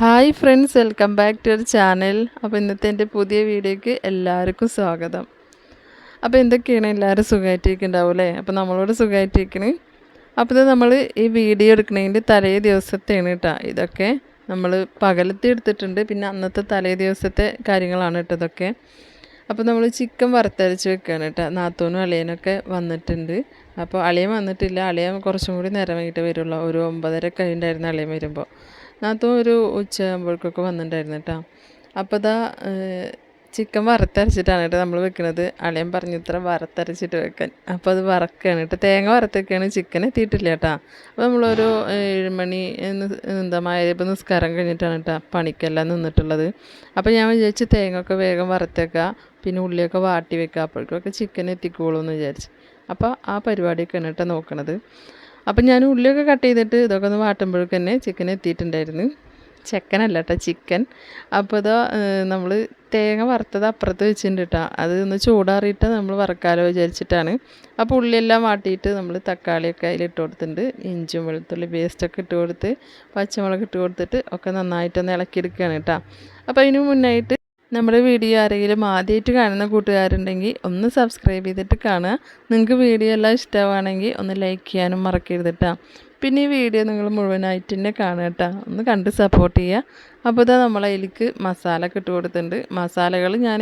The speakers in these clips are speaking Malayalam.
Hi friends welcome back to our channel അപ്പോൾ ഇന്നത്തെ എന്റെ പുതിയ വീഡിയോയ്ക്ക് എല്ലാവർക്കും സ്വാഗതം. അപ്പോൾ എന്തൊക്കെയാണ് എല്ലാവരും സുഖമായിട്ടിരിക്കുന്നുണ്ടാവും അല്ലേ അപ്പോൾ നമ്മളോട് സുഖമായിട്ടിരിക്കണ് അപ്പോൾ ഇത് നമ്മൾ ഈ വീഡിയോ എടുക്കണതിന്റെ തലേ ദിവസത്തെയാണ് കേട്ടോ ഇതൊക്കെ. നമ്മൾ പകലത്തെ എടുത്തിട്ടുണ്ട് പിന്നെ അന്നത്തെ തലേ ദിവസത്തെ കാര്യങ്ങളാണ് കേട്ടോ ഇതൊക്കെ. അപ്പോൾ നമ്മൾ ചിക്കൻ വറുത്തരച്ച് വെക്കുകയാണ് കേട്ടോ. നാത്തൂനും അളിയനൊക്കെ വന്നിട്ടുണ്ട്. അപ്പോൾ അളിയൻ വന്നിട്ടില്ല. അളിയൻ കുറച്ചും കൂടി നേരം വൈകിട്ട് വരുള്ളൂ. ഒരു ഒമ്പതര കഴിഞ്ഞിട്ടായിരുന്നു അളിയൻ വരുമ്പോൾ നാത്തൂൻ ഒരു ഉച്ചയാകുമ്പോഴേക്കൊക്കെ വന്നിട്ടുണ്ടായിരുന്നു കേട്ടോ. അപ്പോൾ ഇതാ ചിക്കൻ വറുത്തരച്ചിട്ടാണ് കേട്ടോ നമ്മൾ വെക്കുന്നത് അളിയൻ പറഞ്ഞു ഇത്ര വറുത്തരച്ചിട്ട് വെക്കാൻ. അപ്പോൾ അത് വറക്കുകയാണ് കേട്ടോ. തേങ്ങ വറുത്തൊക്കെയാണ് ചിക്കൻ എത്തിയിട്ടില്ല കേട്ടോ. അപ്പോൾ നമ്മളൊരു ഏഴുമണി എന്താ മായപ്പോൾ നിസ്കാരം കഴിഞ്ഞിട്ടാണ് കേട്ടോ പണിക്കെല്ലാം നിന്നിട്ടുള്ളത്. അപ്പോൾ ഞാൻ വിചാരിച്ച് തേങ്ങ ഒക്കെ വേഗം വറുത്തേക്കുക പിന്നെ ഉള്ളിയൊക്കെ വാട്ടി വെക്കുക അപ്പോഴേക്കൊക്കെ ചിക്കൻ എത്തിക്കോളൂ എന്ന് വിചാരിച്ച്. അപ്പോൾ ആ പരിപാടിയൊക്കെയാണ് കേട്ടോ നോക്കണത്. അപ്പം ഞാൻ ഉള്ളിയൊക്കെ കട്ട് ചെയ്തിട്ട് ഇതൊക്കെ ഒന്ന് വാട്ടുമ്പോഴേക്ക് തന്നെ ചിക്കൻ എത്തിയിട്ടുണ്ടായിരുന്നു. ചിക്കനല്ല കേട്ടോ ചിക്കൻ അപ്പോൾ ഇതാ നമ്മൾ തേങ്ങ വറുത്തത് അപ്പുറത്ത് വെച്ചിട്ടുണ്ട് കേട്ടോ. അത് ഒന്ന് ചൂടാറിയിട്ട് നമ്മൾ വറക്കാലോ വിചാരിച്ചിട്ടാണ്. അപ്പോൾ ഉള്ളിയെല്ലാം വാട്ടിയിട്ട് നമ്മൾ തക്കാളിയൊക്കെ അതിലിട്ട് കൊടുത്തിട്ടുണ്ട്. ഇഞ്ചും വെളുത്തുള്ളി പേസ്റ്റൊക്കെ ഇട്ട് കൊടുത്ത് പച്ചമുളക് ഇട്ട് കൊടുത്തിട്ട് ഒക്കെ നന്നായിട്ടൊന്ന് ഇളക്കിയെടുക്കുകയാണ് കേട്ടോ. അപ്പോൾ അതിന് മുന്നായിട്ട് നമ്മുടെ വീഡിയോ ആരെങ്കിലും ആദ്യമായിട്ട് കാണുന്ന കൂട്ടുകാരുണ്ടെങ്കിൽ ഒന്ന് സബ്സ്ക്രൈബ് ചെയ്തിട്ട് കാണുക. നിങ്ങൾക്ക് വീഡിയോ എല്ലാം ഇഷ്ടമാണെങ്കിൽ ഒന്ന് ലൈക്ക് ചെയ്യാനും മറക്കരുത് കേട്ടോ പിന്നെ ഈ വീഡിയോ നിങ്ങൾ മുഴുവനായിട്ട് തന്നെ കാണുക കേട്ടോ ഒന്ന് കണ്ട് സപ്പോർട്ട് ചെയ്യുക. അപ്പോൾ ഇതാ നമ്മൾ അതിലേക്ക് മസാല ഒക്കെ ഇട്ട് കൊടുത്തിട്ടുണ്ട്. മസാലകൾ ഞാൻ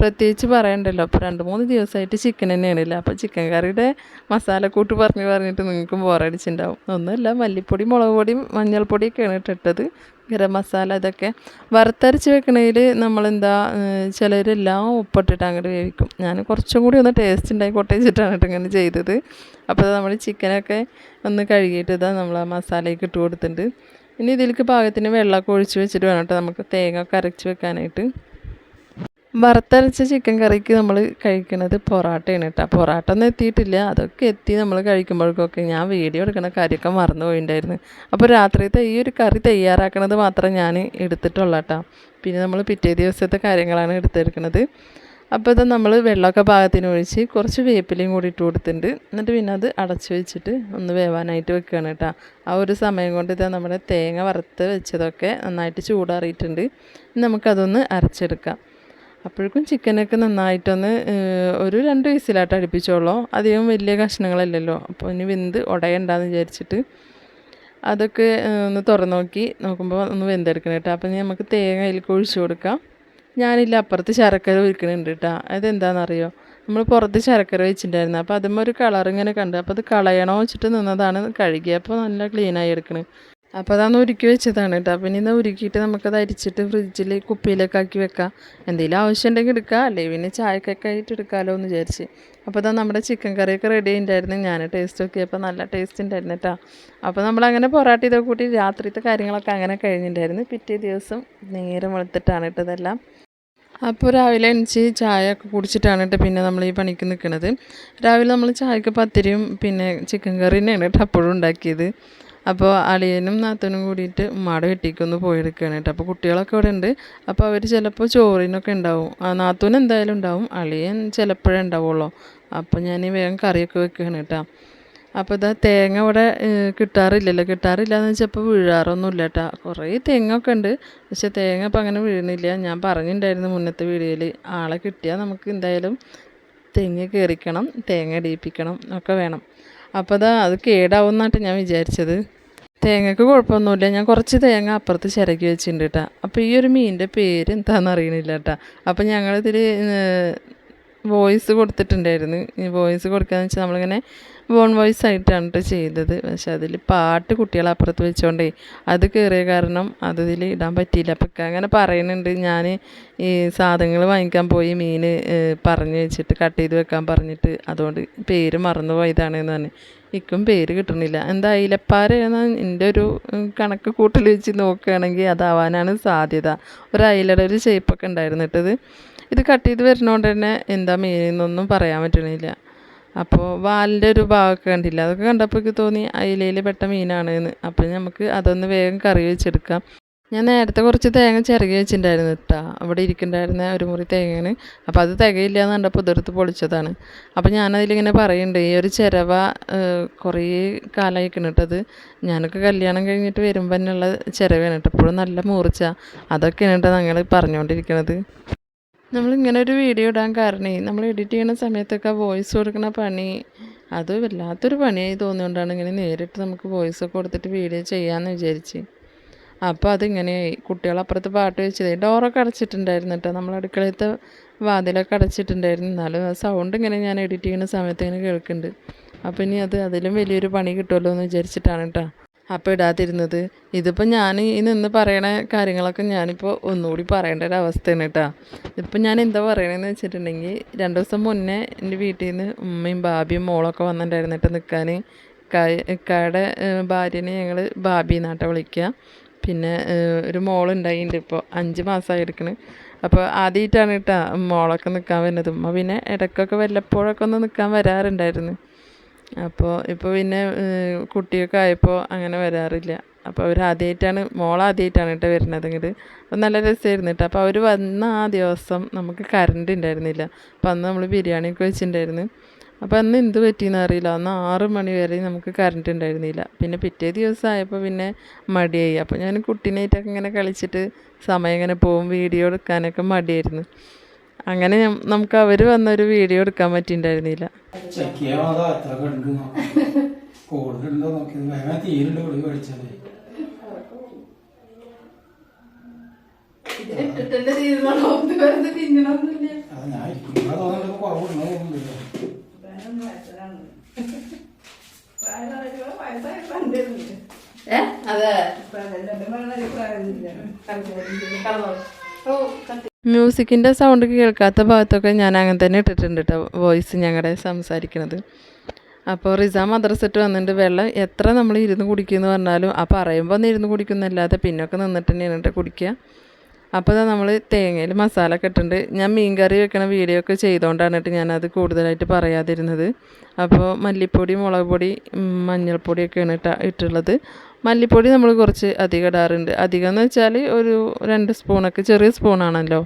പ്രത്യേകിച്ച് പറയണ്ടല്ലോ. അപ്പോൾ രണ്ട് മൂന്ന് ദിവസമായിട്ട് ചിക്കൻ തന്നെയാണല്ലോ. അപ്പോൾ ചിക്കൻ കറിയുടെ മസാലക്കൂട്ട് പറഞ്ഞ് പറഞ്ഞിട്ട് നിങ്ങൾക്കും ബോറടിച്ചിട്ടുണ്ടാവും ഒന്നുമില്ല മല്ലിപ്പൊടി മുളക് പൊടിയും മഞ്ഞൾപ്പൊടിയൊക്കെയാണ് ഇട്ടിട്ടത്. ഗരം മസാല ഇതൊക്കെ വറുത്തരച്ച് വെക്കണതിൽ നമ്മളെന്താ ചിലരെല്ലാം ഉപ്പിട്ടിട്ട് അങ്ങോട്ട് വേവിക്കും. ഞാൻ കുറച്ചും കൂടി ഒന്ന് ടേസ്റ്റ് ഉണ്ടായി വെച്ചിട്ടാണ് കേട്ടോ ഇങ്ങനെ ചെയ്തത്. അപ്പോൾ നമ്മൾ ചിക്കനൊക്കെ ഒന്ന് കഴുകിയിട്ട് ഇതാ നമ്മൾ ആ മസാലയൊക്കെ ഇട്ട് കൊടുത്തിട്ടുണ്ട്. ഇനി ഇതിലേക്ക് പാകത്തിന് വെള്ളമൊക്കെ ഒഴിച്ച് വെച്ചിട്ട് വേണം കേട്ടോ നമുക്ക് തേങ്ങ ഒക്കെ അരച്ച് വെക്കാനായിട്ട്. വറുത്തരച്ച ചിക്കൻ കറിക്ക് നമ്മൾ കഴിക്കുന്നത് പൊറാട്ടയാണ് കേട്ടോ. പൊറാട്ട ഒന്നും എത്തിയിട്ടില്ല. അതൊക്കെ എത്തി നമ്മൾ കഴിക്കുമ്പോഴേക്കൊക്കെ ഞാൻ വീഡിയോ എടുക്കുന്ന കാര്യമൊക്കെ മറന്നു പോയിണ്ടായിരുന്നു. അപ്പോൾ രാത്രിയത്തെ ഈ ഒരു കറി തയ്യാറാക്കണത് മാത്രം ഞാൻ എടുത്തിട്ടുള്ളൂ കേട്ടോ. പിന്നെ നമ്മൾ പിറ്റേ ദിവസത്തെ കാര്യങ്ങളാണ് എടുത്തെടുക്കുന്നത് അപ്പോൾ ഇത് നമ്മൾ വെള്ളമൊക്കെ പാകത്തിന് ഒഴിച്ച് കുറച്ച് വേപ്പിലയും കൂടി ഇട്ട് കൊടുത്തിട്ടുണ്ട്. എന്നിട്ട് പിന്നെ അത് അടച്ച് വെച്ചിട്ട് ഒന്ന് വേവാനായിട്ട് വെക്കുകയാണ് കേട്ടോ. ആ ഒരു സമയം കൊണ്ട് ഇത് നമ്മുടെ തേങ്ങ വറുത്ത് വെച്ചതൊക്കെ നന്നായിട്ട് ചൂടാറിയിട്ടുണ്ട്. നമുക്കതൊന്ന് അരച്ചെടുക്കാം. അപ്പോഴേക്കും ചിക്കനൊക്കെ നന്നായിട്ടൊന്ന് ഒരു രണ്ട് വിസിലായിട്ട് അടുപ്പിച്ചോളൂ. അധികം വലിയ കഷ്ണങ്ങളല്ലല്ലോ. അപ്പോൾ ഇനി വെന്ത് ഉടയണ്ടെന്ന് വിചാരിച്ചിട്ട് അതൊക്കെ ഒന്ന് തുറന്നു നോക്കി നോക്കുമ്പോൾ ഒന്ന് വെന്തെടുക്കണം കേട്ടോ. അപ്പം നമുക്ക് തേങ്ങ അതിലേക്ക് ഒഴിച്ചു കൊടുക്കാം. ഞാനില്ല അപ്പുറത്ത് ശർക്കര ഒഴിക്കണുണ്ട് കേട്ടോ അതെന്താണെന്നറിയോ നമ്മൾ പുറത്ത് ശർക്കര വെച്ചിട്ടുണ്ടായിരുന്നു. അപ്പോൾ അതുമ്പോൾ ഒരു കളർ ഇങ്ങനെ കണ്ട്. അപ്പോൾ അത് കളയണോ വെച്ചിട്ട് നിന്നതാണ് കഴുകി. അപ്പോൾ നല്ല ക്ലീനായി എടുക്കണത് അപ്പോൾ അതാണ് ഉരുക്കി വെച്ചതാണ് കേട്ടോ പിന്നെ ഇന്ന് ഉരുക്കിയിട്ട് നമുക്കത് അരിച്ചിട്ട് ഫ്രിഡ്ജിൽ കുപ്പിയിലൊക്കെ ആക്കി വെക്കാം. എന്തെങ്കിലും ആവശ്യം ഉണ്ടെങ്കിൽ എടുക്കാം. അല്ലെങ്കിൽ പിന്നെ ചായക്കൊക്കെ ആയിട്ട് എടുക്കാമല്ലോ എന്ന് വിചാരിച്ച്. അപ്പോൾ അതാ നമ്മുടെ ചിക്കൻ കറിയൊക്കെ റെഡി ഉണ്ടായിരുന്നു ഞാൻ ടേസ്റ്റ് നോക്കിയപ്പോൾ നല്ല ടേസ്റ്റ് ഉണ്ടായിരുന്നു കേട്ടോ അപ്പോൾ നമ്മളങ്ങനെ പൊറാട്ട ഇതൊക്കെ കൂട്ടി രാത്രിത്തെ കാര്യങ്ങളൊക്കെ അങ്ങനെ കഴിഞ്ഞിട്ടുണ്ടായിരുന്നു പിറ്റേ ദിവസം നേരം വെളുത്തിട്ടാണ് ഇട്ടതെല്ലാം അപ്പോൾ രാവിലെ എണിച്ച് ചായ ഒക്കെ കുടിച്ചിട്ടാണ് കേട്ടോ പിന്നെ നമ്മൾ ഈ പണിക്ക് നിൽക്കുന്നത് രാവിലെ നമ്മൾ ചായക്ക് പത്തിരിയും പിന്നെ ചിക്കൻ കറി തന്നെയാണ് കേട്ടോ അപ്പോഴും ഉണ്ടാക്കിയത്. അപ്പോൾ അളിയനും നാത്തനും കൂടിയിട്ട് ഉമ്മാടെ വെട്ടിക്കൊന്ന് പോയെടുക്കുകയാണ് കേട്ടോ അപ്പോൾ കുട്ടികളൊക്കെ ഇവിടെ ഉണ്ട്. അപ്പോൾ അവർ ചിലപ്പോൾ ചോറിനൊക്കെ ഉണ്ടാവും. ആ നാത്തൂന് എന്തായാലും ഉണ്ടാവും. അളിയൻ ചിലപ്പോഴേ ഉണ്ടാവുള്ളൂ. അപ്പോൾ ഞാൻ വേഗം കറിയൊക്കെ വെക്കുകയാണ് കേട്ടോ അപ്പോൾ ഇതാ തേങ്ങ ഇവിടെ കിട്ടാറില്ലല്ലോ. കിട്ടാറില്ല എന്ന് വെച്ചപ്പോൾ വീഴാറൊന്നുമില്ല കേട്ടോ. കുറേ തേങ്ങയൊക്കെ ഉണ്ട്. പക്ഷേ തേങ്ങ ഇപ്പം അങ്ങനെ വീഴുന്നില്ല. ഞാൻ പറഞ്ഞിട്ടുണ്ടായിരുന്നു മുന്നത്തെ വീഡിയോയിൽ ആളെ കിട്ടിയാൽ നമുക്ക് എന്തായാലും തേങ്ങ കയറിക്കണം തേങ്ങ ഇടിയിപ്പിക്കണം ഒക്കെ വേണം. അപ്പോൾ അതാ അത് കേടാവും എന്നാട്ട് ഞാൻ വിചാരിച്ചത്. തേങ്ങക്ക് കുഴപ്പമൊന്നുമില്ല. ഞാൻ കുറച്ച് തേങ്ങ അപ്പുറത്ത് ചിരക്കി വെച്ചിട്ടുണ്ട് കേട്ടോ. അപ്പോൾ ഈ ഒരു മീനിന്റെ പേര് എന്താണെന്ന് അറിയണില്ല കേട്ടോ. അപ്പോൾ ഞങ്ങളിതിൽ വോയിസ് കൊടുത്തിട്ടുണ്ടായിരുന്നു. ഈ വോയിസ് കൊടുക്കുകയെന്ന് വെച്ചാൽ നമ്മളിങ്ങനെ വോൺ വോയിസ് ആയിട്ടാണ് കേട്ടോ ചെയ്തത്. പക്ഷെ അതിൽ പാട്ട് കുട്ടികളെ അപ്പുറത്ത് വെച്ചോണ്ടേ അത് കയറിയ കാരണം അതിൽ ഇടാൻ പറ്റിയില്ല. അപ്പം അങ്ങനെ പറയുന്നുണ്ട്. ഞാൻ ഈ സാധനങ്ങൾ വാങ്ങിക്കാൻ പോയി മീൻ പറഞ്ഞു വെച്ചിട്ട് കട്ട് ചെയ്ത് വെക്കാൻ പറഞ്ഞിട്ട് അതുകൊണ്ട് പേര് മറന്നു പോയതാണെന്ന് പറഞ്ഞു. ഇക്കും പേര് കിട്ടണില്ല എന്താ അയിലപ്പാരയെന്ന് എന്റെ ഒരു കണക്ക് കൂട്ടൽ വെച്ച് നോക്കുകയാണെങ്കിൽ അതാവാനാണ് സാധ്യത. ഒരു അയിലയുടെ ഒരു ഷേപ്പൊക്കെ ഉണ്ടായിരുന്നു കേട്ടത് ഇത് കട്ട് ചെയ്ത് വരുന്നതുകൊണ്ട് തന്നെ എന്താ മീനെന്നൊന്നും പറയാൻ പറ്റണില്ല. അപ്പോൾ വാലിന്റെ ഒരു ഭാഗമൊക്കെ കണ്ടില്ല? അതൊക്കെ കണ്ടപ്പോൾ തോന്നി അയിലയിൽ പെട്ട മീനാണ് എന്ന് അപ്പോൾ നമുക്ക് അതൊന്ന് വേഗം കറി വെച്ചെടുക്കാം. ഞാൻ നേരത്തെ കുറച്ച് തേങ്ങ ചിരകി വെച്ചിട്ടുണ്ടായിരുന്നു കേട്ടോ അവിടെ ഇരിക്കുന്നുണ്ടായിരുന്ന ഒരു മുറി തേങ്ങയാണ്. അപ്പോൾ അത് തികയില്ല എന്ന് കണ്ടപ്പോൾ ഇതെടുത്ത് പൊളിച്ചതാണ്. അപ്പോൾ ഞാനതിലിങ്ങനെ പറയുന്നുണ്ട് ഈ ഒരു ചിരവ കുറേ കാലമായിക്കണം കേട്ടത് ഞാനൊക്കെ കല്യാണം കഴിഞ്ഞിട്ട് വരുമ്പോൾ തന്നെയുള്ള ചിരവയാണ് കേട്ടോ ഇപ്പോഴും നല്ല മൂർച്ച. അതൊക്കെയാണ് കേട്ടോ ഞങ്ങൾ പറഞ്ഞുകൊണ്ടിരിക്കുന്നത് നമ്മളിങ്ങനെ ഒരു വീഡിയോ ഇടാൻ കാരണം നമ്മൾ എഡിറ്റ് ചെയ്യുന്ന സമയത്തൊക്കെ വോയിസ് കൊടുക്കുന്ന പണി അത് വല്ലാത്തൊരു പണിയായി തോന്നുകൊണ്ടാണ് ഇങ്ങനെ നേരിട്ട് നമുക്ക് വോയിസ് ഒക്കെ കൊടുത്തിട്ട് വീഡിയോ ചെയ്യാമെന്ന് വിചാരിച്ച്. അപ്പോൾ അതിങ്ങനെയായി. കുട്ടികളപ്പുറത്ത് പാട്ട് വെച്ചതേ ഡോറൊക്കെ അടച്ചിട്ടുണ്ടായിരുന്നു കേട്ടോ. നമ്മൾ അടുക്കളയത്തെ വാതിലൊക്കെ അടച്ചിട്ടുണ്ടായിരുന്നു. എന്നാലും ആ സൗണ്ട് ഇങ്ങനെ ഞാൻ എഡിറ്റ് ചെയ്യുന്ന സമയത്ത് ഇങ്ങനെ കേൾക്കുന്നുണ്ട് അപ്പോൾ ഇനി അത് അതിലും വലിയൊരു പണി കിട്ടുമല്ലോ എന്ന് വിചാരിച്ചിട്ടാണ് കേട്ടോ. അപ്പോൾ ഇടാതിരുന്നത്. ഇതിപ്പോൾ ഞാൻ ഈ നിന്ന് പറയണ കാര്യങ്ങളൊക്കെ ഞാനിപ്പോൾ ഒന്നുകൂടി പറയേണ്ട ഒരു അവസ്ഥയാണ് കേട്ടോ. ഇതിപ്പോൾ ഞാൻ എന്താ പറയണതെന്ന് വെച്ചിട്ടുണ്ടെങ്കിൽ രണ്ട് ദിവസം മുന്നേ എന്റെ വീട്ടിൽ നിന്ന് ഉമ്മയും ബാബിയും മോളൊക്കെ വന്നിട്ടുണ്ടായിരുന്നിട്ട് നിൽക്കാൻ ഇക്കായുടെ ഭാര്യനെ ഞങ്ങൾ ബാബി നാട്ടെ വിളിക്കുക പിന്നെ ഒരു മോളുണ്ടായിട്ടുണ്ട് ഇപ്പോൾ അഞ്ച് മാസമായി എടുക്കണ്. അപ്പോൾ ആദ്യമായിട്ടാണ് കേട്ടോ മോളൊക്കെ നിൽക്കാൻ വരുന്നത്. ഉമ്മ പിന്നെ ഇടയ്ക്കൊക്കെ വല്ലപ്പോഴൊക്കെ ഒന്ന് നിൽക്കാൻ വരാറുണ്ടായിരുന്നു. അപ്പോൾ ഇപ്പോൾ പിന്നെ കുട്ടിയൊക്കെ ആയപ്പോൾ അങ്ങനെ വരാറില്ല. അപ്പോൾ അവർ ആദ്യമായിട്ടാണ് മോൾ ആദ്യമായിട്ടാണ് കേട്ടോ വരുന്നത് ഇങ്ങോട്ട് അപ്പോൾ നല്ല രസമായിരുന്നു കേട്ടോ. അപ്പോൾ അവർ വന്ന ആ ദിവസം നമുക്ക് കറണ്ട് ഉണ്ടായിരുന്നില്ല അപ്പോൾ അന്ന് നമ്മൾ ബിരിയാണിയൊക്കെ വെച്ചിട്ടുണ്ടായിരുന്നു അപ്പോൾ അന്ന് എന്ത് പറ്റിയെന്ന് അറിയില്ല. അന്ന് ആറ് മണി വരെ നമുക്ക് കറണ്ട് ഉണ്ടായിരുന്നില്ല പിന്നെ പിറ്റേ ദിവസം ആയപ്പോൾ പിന്നെ മടിയായി. അപ്പോൾ ഞാൻ കുട്ടീനായിട്ടൊക്കെ ഇങ്ങനെ കളിച്ചിട്ട് സമയം ഇങ്ങനെ പോകും വീഡിയോ എടുക്കാനൊക്കെ മടിയായിരുന്നു. അങ്ങനെ നമുക്ക് അവർ വന്നൊരു വീഡിയോ എടുക്കാൻ പറ്റിയിട്ടുണ്ടായിരുന്നില്ല ഏ? അതെ. ഓ അത് അതെ മ്യൂസിക്കിന്റെ സൗണ്ട് കേൾക്കാത്ത ഭാഗത്തൊക്കെ ഞാൻ അങ്ങനെ തന്നെ ഇട്ടിട്ടുണ്ട് കേട്ടോ വോയിസ് ഞങ്ങളുടെ സംസാരിക്കുന്നത് അപ്പോൾ റിസ മദ്രസിട്ട് വന്നിട്ട് വെള്ളം എത്ര നമ്മൾ ഇരുന്ന് കുടിക്കുമെന്ന് പറഞ്ഞാലും ആ പറയുമ്പോൾ ഒന്ന് ഇരുന്ന് കുടിക്കുന്നല്ലാതെ പിന്നൊക്കെ നിന്നിട്ട് തന്നെയാണ് കേട്ടോ കുടിക്കുക അപ്പോൾ ഇതാ നമ്മൾ തേങ്ങയിൽ മസാല ഒക്കെ ഇട്ടിട്ടുണ്ട് ഞാൻ മീൻ കറി വെക്കണ വീഡിയോ ഒക്കെ ചെയ്തുകൊണ്ടാണ് കേട്ടോ ഞാനത് കൂടുതലായിട്ട് പറയാതിരുന്നത്. അപ്പോൾ മല്ലിപ്പൊടി മുളക് പൊടി മഞ്ഞൾപ്പൊടിയൊക്കെയാണ് ഇട്ട ഇട്ടുള്ളത്. മല്ലിപ്പൊടി നമ്മൾ കുറച്ച് അധികം ഇടാറുണ്ട് അധികം എന്ന് വെച്ചാൽ ഒരു രണ്ട് സ്പൂണൊക്കെ ചെറിയ സ്പൂണാണല്ലോ.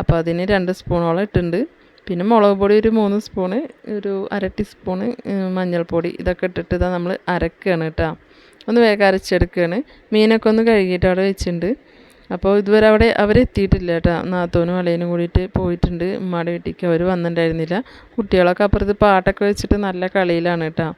അപ്പോൾ അതിന് രണ്ട് സ്പൂണോളം ഇട്ടിട്ടുണ്ട്. പിന്നെ മുളക് പൊടി ഒരു മൂന്ന് സ്പൂണ് ഒരു അര ടീസ്പൂണ് മഞ്ഞൾപ്പൊടി ഇതൊക്കെ ഇട്ടിട്ട് നമ്മൾ അരക്കുകയാണ് കേട്ടോ. ഒന്ന് വേഗം അരച്ചെടുക്കുകയാണ് മീനൊക്കെ ഒന്ന് കഴുകിയിട്ട് അവിടെ വെച്ചിട്ടുണ്ട്. അപ്പോൾ ഇതുവരെ അവിടെ അവരെത്തിയിട്ടില്ല കേട്ടോ. നാത്തോനും അളയനും കൂടിയിട്ട് പോയിട്ടുണ്ട്. ഉമ്മാടെ വീട്ടിലേക്ക് അവർ വന്നിട്ടുണ്ടായിരുന്നില്ല. കുട്ടികളൊക്കെ അപ്പുറത്ത് പാട്ടൊക്കെ വെച്ചിട്ട് നല്ല കളിയിലാണ് കേട്ടോ.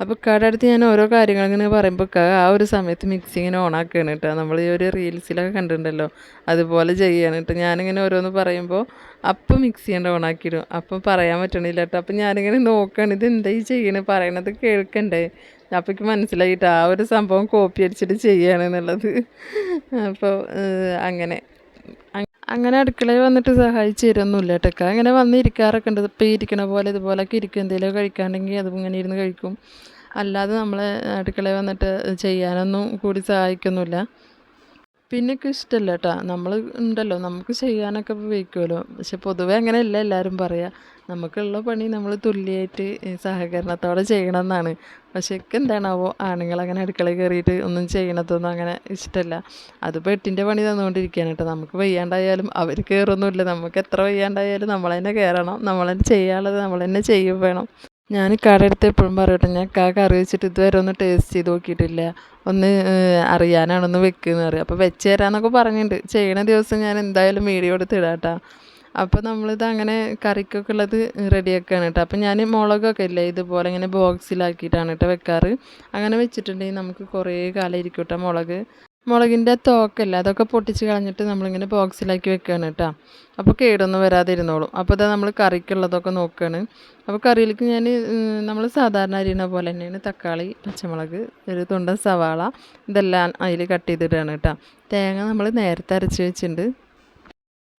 അപ്പോൾ ഇക്കാടെ അടുത്ത് ഞാൻ ഓരോ കാര്യങ്ങൾ ഇങ്ങനെ പറയുമ്പോൾ ആ ഒരു സമയത്ത് മിക്സി ഇങ്ങനെ ഓണാക്കുകയാണ് കേട്ടോ നമ്മൾ ഈ ഒരു റീൽസിലൊക്കെ കണ്ടിട്ടുണ്ടല്ലോ. അതുപോലെ ചെയ്യാണ് കേട്ടോ ഞാനിങ്ങനെ ഓരോന്ന് പറയുമ്പോൾ അപ്പം മിക്സി കൊണ്ട് ഓണാക്കിയിടും അപ്പം പറയാൻ പറ്റണില്ല കേട്ടോ അപ്പം ഞാനിങ്ങനെ നോക്കുകയാണ് ഇത് എന്താ ഈ ചെയ്യണേ? പറയണത് കേൾക്കണ്ടേ? അപ്പം എനിക്ക് മനസ്സിലായിട്ട് ആ ഒരു സംഭവം കോപ്പി അടിച്ചിട്ട് ചെയ്യുകയാണെന്നുള്ളത് അപ്പോൾ അങ്ങനെ. അങ്- അങ്ങനെ അടുക്കളയിൽ വന്നിട്ട് സഹായിച്ചു തരുമൊന്നുമില്ല അങ്ങനെ വന്ന് ഇരിക്കാറൊക്കെ ഉണ്ട് ഇപ്പോൾ ഇരിക്കണ പോലെ ഇതുപോലൊക്കെ ഇരിക്കും. എന്തെങ്കിലും കഴിക്കാണ്ടെങ്കിൽ അതും ഇങ്ങനെ ഇരുന്ന് കഴിക്കും. അല്ലാതെ നമ്മൾ അടുക്കളയിൽ വന്നിട്ട് ചെയ്യാനൊന്നും കൂടി സഹായിക്കൊന്നുമില്ല. പിന്നെ എനിക്ക് ഇഷ്ടമല്ല കേട്ടോ നമ്മൾ ഉണ്ടല്ലോ. നമുക്ക് ചെയ്യാനൊക്കെ ഉപയോഗിക്കുമല്ലോ പക്ഷെ പൊതുവേ അങ്ങനെയല്ല എല്ലാവരും പറയുക നമുക്കുള്ള പണി നമ്മൾ തുല്യമായിട്ട് സഹകരണത്തോടെ ചെയ്യണം എന്നാണ് പക്ഷേ ഒക്കെ എന്താണാവോ ആണുങ്ങൾ അങ്ങനെ അടുക്കളയിൽ കയറിയിട്ട് ഒന്നും ചെയ്യണതൊന്നും അങ്ങനെ ഇഷ്ടമല്ല അതിപ്പോൾ എട്ടിന്റെ പണി തന്നുകൊണ്ടിരിക്കുകയാണ് കേട്ടോ. നമുക്ക് വയ്യാണ്ടായാലും അവർ കയറൊന്നുമില്ല. നമുക്ക് എത്ര വയ്യാണ്ടായാലും നമ്മൾ തന്നെ കയറണം. നമ്മൾ തന്നെ ചെയ്യാനുള്ളത് നമ്മൾ തന്നെ ചെയ്യും വേണം. ഞാൻ കടയെടുത്ത് എപ്പോഴും പറയട്ടെ ഞാൻ കാക്ക കറി വെച്ചിട്ട് ഇതുവരെ ഒന്ന് ടേസ്റ്റ് ചെയ്ത് നോക്കിയിട്ടില്ല. ഒന്ന് അറിയാനാണൊന്ന് വെക്കുകയെന്ന് അറിയാം അപ്പോൾ വെച്ച് തരാമെന്നൊക്കെ പറഞ്ഞിട്ടുണ്ട്. ചെയ്യണ ദിവസം ഞാൻ എന്തായാലും വീഡിയോ എടുത്ത് ഇടാം അപ്പോൾ നമ്മളിത് അങ്ങനെ കറിക്കൊക്കെ ഉള്ളത് റെഡിയാക്കുകയാണ് കേട്ടോ. അപ്പോൾ ഞാൻ മുളകൊക്കെ ഇല്ലേ ഇതുപോലെ ഇങ്ങനെ ബോക്സിലാക്കിയിട്ടാണ് കേട്ടോ വെക്കാറ്. അങ്ങനെ വെച്ചിട്ടുണ്ടെങ്കിൽ നമുക്ക് കുറേ കാലം ഇരിക്കും കേട്ടോ മുളക്. മുളകിന്റെ തോക്കല്ല അതൊക്കെ പൊട്ടിച്ച് കളഞ്ഞിട്ട് നമ്മളിങ്ങനെ ബോക്സിലാക്കി വെക്കുകയാണ് കേട്ടോ. അപ്പോൾ കേടൊന്നും വരാതിരുന്നോളും. അപ്പോൾ ഇതാ നമ്മൾ കറിക്കുള്ളതൊക്കെ നോക്കുകയാണ് അപ്പോൾ കറിയിലേക്ക് ഞാൻ നമ്മൾ സാധാരണ അരിയണ പോലെ തന്നെയാണ് തക്കാളി പച്ചമുളക് ഒരു തുണ്ട സവാള ഇതെല്ലാം അതിൽ കട്ട് ചെയ്തിടുകയാണ് കേട്ടോ. തേങ്ങ നമ്മൾ നേരത്തെ അരച്ച് വെച്ചിട്ടുണ്ട്.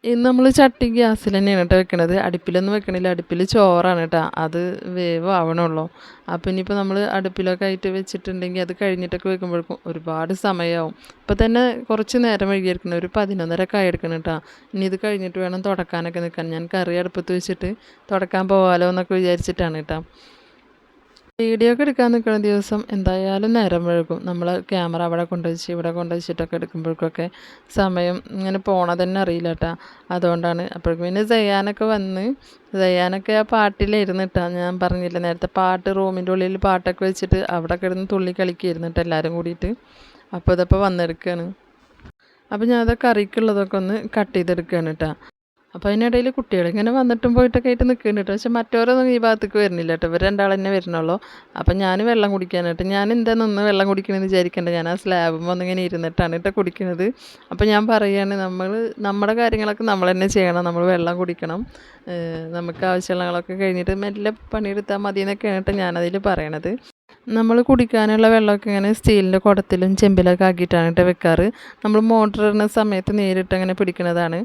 ഇന്ന് നമ്മൾ ചട്ടി ഗ്യാസിൽ തന്നെയാണ് കേട്ടോ വെക്കണത്. അടുപ്പിലൊന്നും വെക്കണില്ല. അടുപ്പിൽ ചോറാണ് കേട്ടോ. അത് വേവ് ആവണുള്ളൂ. അപ്പോൾ ഇനിയിപ്പോൾ നമ്മൾ അടുപ്പിലൊക്കെ ആയിട്ട് വെച്ചിട്ടുണ്ടെങ്കിൽ അത് കഴിഞ്ഞിട്ടൊക്കെ വെക്കുമ്പോഴേക്കും ഒരുപാട് സമയമാവും ഇപ്പോൾ തന്നെ കുറച്ച് നേരം വൈകിയിരിക്കണം ഒരു പതിനൊന്നരക്കെ ആയിരിക്കണം കേട്ടോ. ഇനി ഇത് കഴിഞ്ഞിട്ട് വേണം തുടക്കാനൊക്കെ നിൽക്കാൻ ഞാൻ കറി അടുപ്പത്ത് വെച്ചിട്ട് തുടക്കാൻ പോകാമല്ലോ എന്നൊക്കെ വിചാരിച്ചിട്ടാണ് കേട്ടോ. വീഡിയോ ഒക്കെ എടുക്കാൻ നിൽക്കുന്ന ദിവസം എന്തായാലും നേരം വഴുകും നമ്മൾ ക്യാമറ അവിടെ കൊണ്ടുവച്ച് ഇവിടെ കൊണ്ടുവച്ചിട്ടൊക്കെ എടുക്കുമ്പോഴേക്കൊക്കെ സമയം ഇങ്ങനെ പോണത് തന്നെ അറിയില്ല കേട്ടോ. അതുകൊണ്ടാണ് അപ്പോഴേക്കും പിന്നെ ജയാനൊക്കെ വന്ന് ജയാനൊക്കെ ആ പാട്ടിലിരുന്നിട്ടാ ഞാൻ പറഞ്ഞില്ല നേരത്തെ പാട്ട് റൂമിന്റെ ഉള്ളിൽ പാട്ടൊക്കെ വെച്ചിട്ട് അവിടെ കിടന്ന് തുള്ളി കളിക്കിരുന്നിട്ട് എല്ലാവരും കൂടിയിട്ട്. അപ്പോൾ ഇതപ്പോൾ വന്നെടുക്കുകയാണ് അപ്പോൾ ഞാൻ അതൊക്കെ കറിക്കുള്ളതൊക്കെ ഒന്ന് കട്ട് ചെയ്തെടുക്കുകയാണ് കേട്ടോ. അപ്പോൾ അതിനിടയിൽ കുട്ടികൾ ഇങ്ങനെ വന്നിട്ടും പോയിട്ടൊക്കെ ആയിട്ട് നിൽക്കുന്നുണ്ട് പക്ഷെ മറ്റവരൊന്നും ഈ ഭാഗത്തേക്ക് വരുന്നില്ല കേട്ടോ. ഇവർ രണ്ടാൾ തന്നെ വരുന്നുള്ളൂ. അപ്പം ഞാൻ വെള്ളം കുടിക്കാനായിട്ട് ഞാൻ എന്താ നിന്ന് വെള്ളം കുടിക്കണമെന്ന് വിചാരിക്കേണ്ട. ഞാൻ ആ സ്ലാബും വന്നിങ്ങനെ ഇരുന്നിട്ടാണ് കേട്ടോ കുടിക്കുന്നത് അപ്പോൾ ഞാൻ പറയുകയാണ് നമ്മൾ നമ്മുടെ കാര്യങ്ങളൊക്കെ നമ്മൾ തന്നെ ചെയ്യണം. നമ്മൾ വെള്ളം കുടിക്കണം. നമുക്ക് ആവശ്യമുള്ളതൊക്കെ കഴിഞ്ഞിട്ട് മെല്ലെ പണിയെടുത്താൽ മതി എന്നൊക്കെയാണ് കേട്ടോ ഞാനതിൽ പറയണത്. നമ്മൾ കുടിക്കാനുള്ള വെള്ളമൊക്കെ ഇങ്ങനെ സ്റ്റീലിന്റെ കുടത്തിലും ചെമ്പിലൊക്കെ ആക്കിയിട്ടാണ് കേട്ടോ വെക്കാറ്. നമ്മൾ മോട്ടറിടുന്ന സമയത്ത് നേരിട്ട് അങ്ങനെ പിടിക്കുന്നതാണ്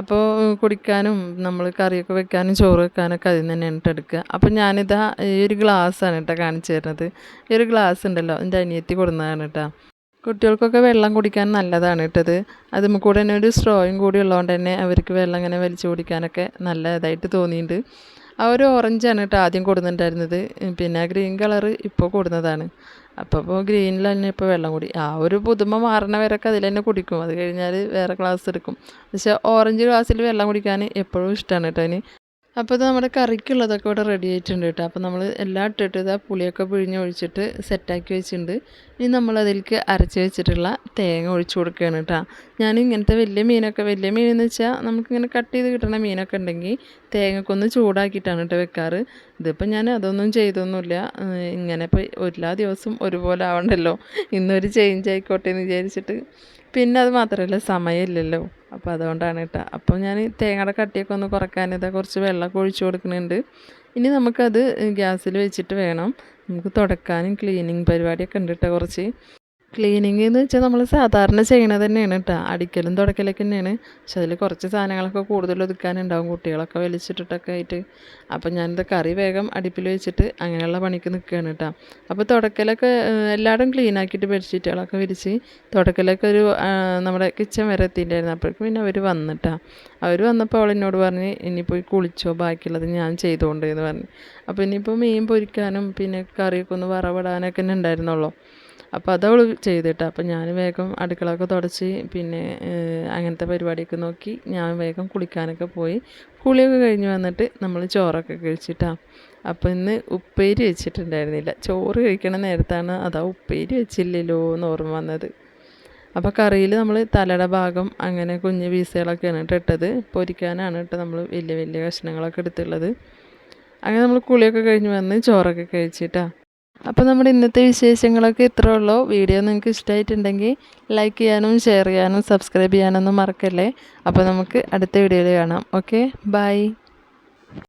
അപ്പോൾ കുടിക്കാനും നമ്മൾ കറിയൊക്കെ വെക്കാനും ചോറ് വെക്കാനൊക്കെ അതിൽ നിന്ന് തന്നെയാണ് കേട്ടോ എടുക്കുക. അപ്പോൾ ഞാനിതാ ഈ ഒരു ഗ്ലാസ്സാണ് കേട്ടോ കാണിച്ചു തരുന്നത്. ഈ ഒരു ഗ്ലാസ് ഉണ്ടല്ലോ എന്റെ അനിയത്തി കൊടുന്നതാണ് കേട്ടോ കുട്ടികൾക്കൊക്കെ വെള്ളം കുടിക്കാൻ നല്ലതാണ് കേട്ടത് അതും കൂടെ തന്നെ ഒരു സ്ട്രോയും കൂടി ഉള്ളതുകൊണ്ട് തന്നെ അവർക്ക് വെള്ളം ഇങ്ങനെ വലിച്ചു കുടിക്കാനൊക്കെ നല്ല ഇതായിട്ട് തോന്നിയിട്ടുണ്ട്. ആ ഒരു ഓറഞ്ചാണ് കേട്ടോ ആദ്യം കൊടുന്നിട്ടുണ്ടായിരുന്നത്. പിന്നെ ഗ്രീൻ കളറ് ഇപ്പോൾ കൊടുന്നതാണ്. അപ്പോൾ ഇപ്പോൾ ഗ്രീനിൽ തന്നെ ഇപ്പോൾ വെള്ളം കുടി. ആ ഒരു പുതുമ മാറണ വരെയൊക്കെ അതിൽ തന്നെ കുടിക്കും. അത് കഴിഞ്ഞാൽ വേറെ ഗ്ലാസ് എടുക്കും. പക്ഷേ ഓറഞ്ച് ഗ്ലാസ്സിൽ വെള്ളം കുടിക്കാൻ എപ്പോഴും ഇഷ്ടമാണ് കേട്ടോ. അതിന് അപ്പോൾ ഇത് നമ്മുടെ കറിക്കുള്ളതൊക്കെ ഇവിടെ റെഡി ആയിട്ടുണ്ട് കേട്ടോ. അപ്പോൾ നമ്മൾ എല്ലാം ഇട്ടിട്ട് ഇതാ പുളിയൊക്കെ പിഴിഞ്ഞ് ഒഴിച്ചിട്ട് സെറ്റാക്കി വെച്ചിട്ടുണ്ട്. ഇനി നമ്മൾ അതിലേക്ക് അരച്ച് വെച്ചിട്ടുള്ള തേങ്ങ ഒഴിച്ചു കൊടുക്കുകയാണ് കേട്ടോ. ഞാൻ ഇങ്ങനത്തെ വലിയ മീനൊക്കെ വലിയ മീൻ എന്ന് വെച്ചാൽ നമുക്കിങ്ങനെ കട്ട് ചെയ്ത് കിട്ടുന്ന മീനൊക്കെ ഉണ്ടെങ്കിൽ തേങ്ങയൊക്കെ ഒന്ന് ചൂടാക്കിയിട്ടാണ് കേട്ടോ വെക്കാറ്. ഇതിപ്പോൾ ഞാൻ അതൊന്നും ചെയ്തൊന്നുമില്ല. ഇങ്ങനെ ഇപ്പോൾ എല്ലാ ദിവസവും ഒരുപോലെ ആവണ്ടല്ലോ. ഇന്നൊരു ചേഞ്ച് ആയിക്കോട്ടെ എന്ന് വിചാരിച്ചിട്ട് പിന്നെ അത് മാത്രമല്ല സമയമില്ലല്ലോ. അപ്പോൾ അതുകൊണ്ടാണ് കേട്ടോ. അപ്പോൾ ഞാൻ തേങ്ങയുടെ കട്ടിയൊക്കെ ഒന്ന് കുറയ്ക്കാൻ ഇതാ കുറച്ച് വെള്ളമൊക്കെ ഒഴിച്ചു കൊടുക്കുന്നുണ്ട്. ഇനി നമുക്കത് ഗ്യാസിൽ വെച്ചിട്ട് വേണം. നമുക്ക് തുടക്കാനും ക്ലീനിങ് പരിപാടിയൊക്കെ ഉണ്ട് കേട്ടോ കുറച്ച്. ക്ലീനിങ് എന്ന് വെച്ചാൽ നമ്മൾ സാധാരണ ചെയ്യണത് തന്നെയാണ് കേട്ടോ അടിക്കലും തുടക്കലൊക്കെ തന്നെയാണ്. പക്ഷെ അതിൽ കുറച്ച് സാധനങ്ങളൊക്കെ കൂടുതൽ ഒതുക്കാനുണ്ടാവും. കുട്ടികളൊക്കെ വലിച്ചിട്ടിട്ടൊക്കെ ആയിട്ട്. അപ്പോൾ ഞാനിത് കറി വേഗം അടുപ്പിൽ വെച്ചിട്ട് അങ്ങനെയുള്ള പണിക്ക് നിൽക്കുകയാണ് കേട്ടോ അപ്പോൾ തുടക്കലൊക്കെ എല്ലായിടും ക്ലീൻ ആക്കിയിട്ട് ബെഡ്ഷീറ്റുകളൊക്കെ വിരിച്ച് തുടക്കലൊക്കെ ഒരു നമ്മുടെ കിച്ചൺ വരെ എത്തിയിട്ടുണ്ടായിരുന്നു അപ്പോഴേക്കും പിന്നെ അവർ വന്നിട്ടാ അവർ വന്നപ്പോൾ അവൾ എന്നോട് പറഞ്ഞ് ഇനി പോയി കുളിച്ചോ? ബാക്കിയുള്ളത് ഞാൻ ചെയ്തുകൊണ്ട് എന്ന് പറഞ്ഞു. അപ്പോൾ ഇനിയിപ്പോൾ മീൻ പൊരിക്കാനും പിന്നെ കറിയൊക്കെ ഒന്ന് വറവിടാനൊക്കെ തന്നെ ഉണ്ടായിരുന്നുള്ളൂ. അപ്പോൾ അതവൾ ചെയ്തിട്ട് അപ്പോൾ ഞാൻ വേഗം അടുക്കളൊക്കെ തുടച്ച് പിന്നെ അങ്ങനത്തെ പരിപാടിയൊക്കെ നോക്കി ഞാൻ വേഗം കുളിക്കാനൊക്കെ പോയി. കുളിയൊക്കെ കഴിഞ്ഞ് വന്നിട്ട് നമ്മൾ ചോറൊക്കെ കഴിച്ചിട്ടാണ് അപ്പോൾ ഇന്ന് ഉപ്പേരി വെച്ചിട്ടുണ്ടായിരുന്നില്ല. ചോറ് കഴിക്കണ നേരത്താണ് അതാ ഉപ്പേരി വെച്ചില്ലല്ലോ എന്ന് ഓർമ്മ വന്നത്. അപ്പോൾ കറിയിൽ നമ്മൾ തലയുടെ ഭാഗം അങ്ങനെ കുഞ്ഞ് പീസുകളൊക്കെയാണ് കേട്ടോ ഇട്ടത്. പൊരിക്കാനാണ് കേട്ടോ നമ്മൾ വലിയ വലിയ കഷ്ണങ്ങളൊക്കെ എടുത്തുള്ളത്. അങ്ങനെ നമ്മൾ കുളിയൊക്കെ കഴിഞ്ഞ് വന്ന് ചോറൊക്കെ കഴിച്ചിട്ടാ. അപ്പോൾ നമ്മുടെ ഇന്നത്തെ വിശേഷങ്ങളൊക്കെ ഇത്രേ ഉള്ളൂ. വീഡിയോ നിങ്ങൾക്ക് ഇഷ്ടമായിട്ടുണ്ടെങ്കിൽ ലൈക്ക് ചെയ്യാനും ഷെയർ ചെയ്യാനും സബ്സ്ക്രൈബ് ചെയ്യാനൊന്നും മറക്കല്ലേ? അപ്പോൾ നമുക്ക് അടുത്ത വീഡിയോയിൽ കാണാം. Okay bye